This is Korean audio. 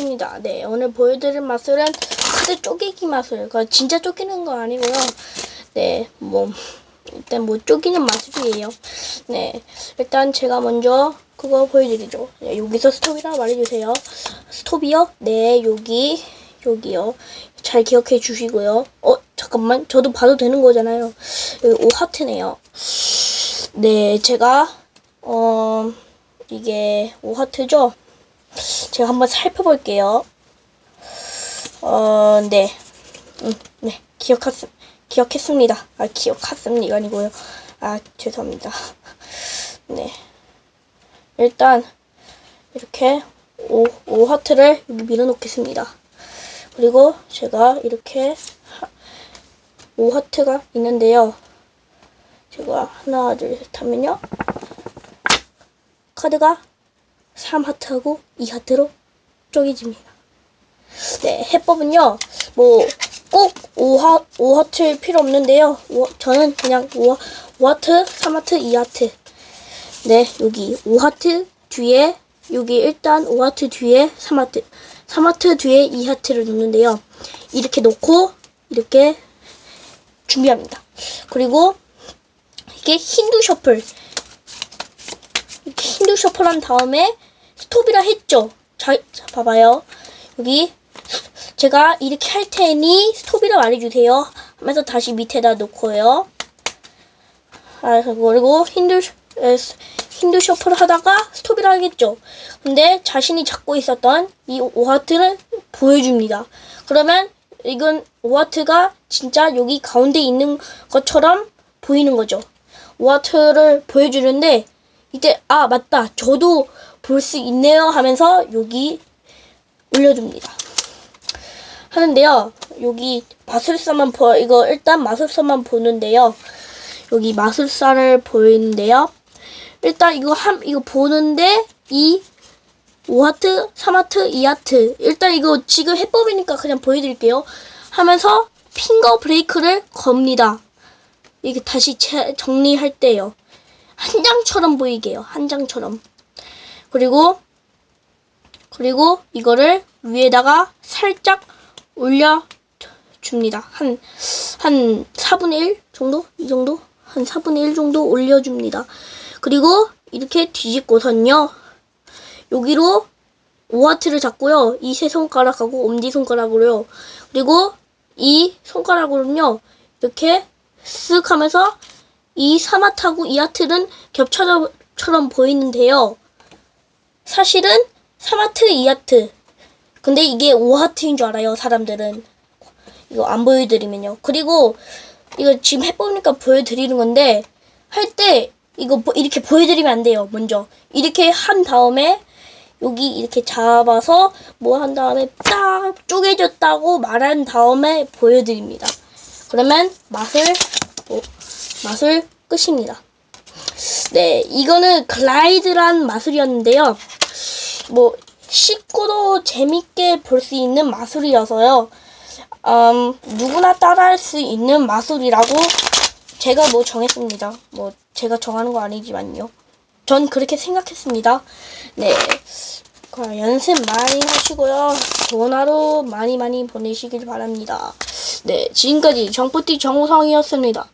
마술입니다. 네, 오늘 보여드릴 마술은 카드 쪼개기 마술. 그 진짜 쪼개는 거 아니고요. 네, 뭐 일단 뭐 쪼개는 마술이에요. 네, 일단 제가 먼저 그거 보여드리죠. 네, 여기서 스톱이라고 말해주세요. 스톱이요? 네, 여기 여기요. 잘 기억해 주시고요. 어, 잠깐만. 저도 봐도 되는 거잖아요. 여기 오 하트네요. 네, 제가 어 이게 오 하트죠? 제가 한번 살펴볼게요. 어, 네. 음, 네. 기억했, 기억했습니다. 아, 기억했습니다. 아니고요. 아, 죄송합니다. 네. 일단, 이렇게 오, 오 하트를 여기 밀어놓겠습니다. 그리고 제가 이렇게 하- 오 하트가 있는데요. 제가 하나, 둘, 셋 하면요. 카드가 3하트하고 2하트로 쪼개집니다. 네, 해법은요, 뭐, 꼭 5하, 5하트일 필요 없는데요. 오- 저는 그냥 5, 5하트, 3하트, 2하트. 네, 여기 5하트 뒤에, 여기 일단 5하트 뒤에 3하트, 3하트 뒤에 2하트를 놓는데요. 이렇게 놓고, 이렇게 준비합니다. 그리고, 이게 힌두 셔플. 이렇게 힌두 셔플 한 다음에, 스톱이라 했죠? 자, 자, 봐봐요. 여기 제가 이렇게 할 테니 스톱이라 말해주세요. 하면서 다시 밑에다 놓고요. 아, 그리고 스- 힌두 셔플 하다가 스톱이라 하겠죠. 근데 자신이 잡고 있었던 이 오하트를 보여줍니다. 그러면 이건 오하트가 진짜 여기 가운데 있는 것처럼 보이는 거죠. 오하트를 보여주는데 이때 아 맞다 저도 볼 수 있네요 하면서 여기 올려줍니다. 하는데요. 여기 마술사만 보 이거 일단 마술사만 보는데요. 여기 마술사를 보이는데요. 일단 이거 한 이거 보는데 이 5하트, 3하트, 2하트. 일단 이거 지금 해법이니까 그냥 보여드릴게요. 하면서 핑거 브레이크를 겁니다. 이게 다시 재- 정리할 때요. 한 장처럼 보이게요. 한 장처럼. 그리고 그리고 이거를 위에다가 살짝 올려 줍니다. 한, 한 4분의 1 정도? 이 정도? 한 4분의 1 정도 올려줍니다. 그리고 이렇게 뒤집고선요. 여기로 5하트를 잡고요. 이 세 손가락하고 엄지손가락으로요. 그리고 이 손가락으로는요. 이렇게 쓱 하면서 이 3하트하고 2하트는 겹쳐처럼 보이는데요. 사실은 3하트, 2하트. 근데 이게 5하트인 줄 알아요, 사람들은. 이거 안 보여드리면요. 그리고 이거 지금 해보니까 보여드리는 건데, 할 때 이거 보- 이렇게 보여드리면 안 돼요, 먼저. 이렇게 한 다음에, 여기 이렇게 잡아서 뭐 한 다음에 딱 쪼개졌다고 말한 다음에 보여드립니다. 그러면 맛을, 어, 맛을 끝입니다. 네, 이거는 글라이드란 마술이었는데요. 뭐 쉽고도 재밌게 볼 수 있는 마술이어서요. 음, 누구나 따라할 수 있는 마술이라고 제가 뭐 정했습니다. 뭐 제가 정하는 거 아니지만요. 전 그렇게 생각했습니다. 네. 연습 많이 하시고요. 좋은 하루 많이 많이 보내시길 바랍니다. 네, 지금까지 정뿌띠 정우성이었습니다.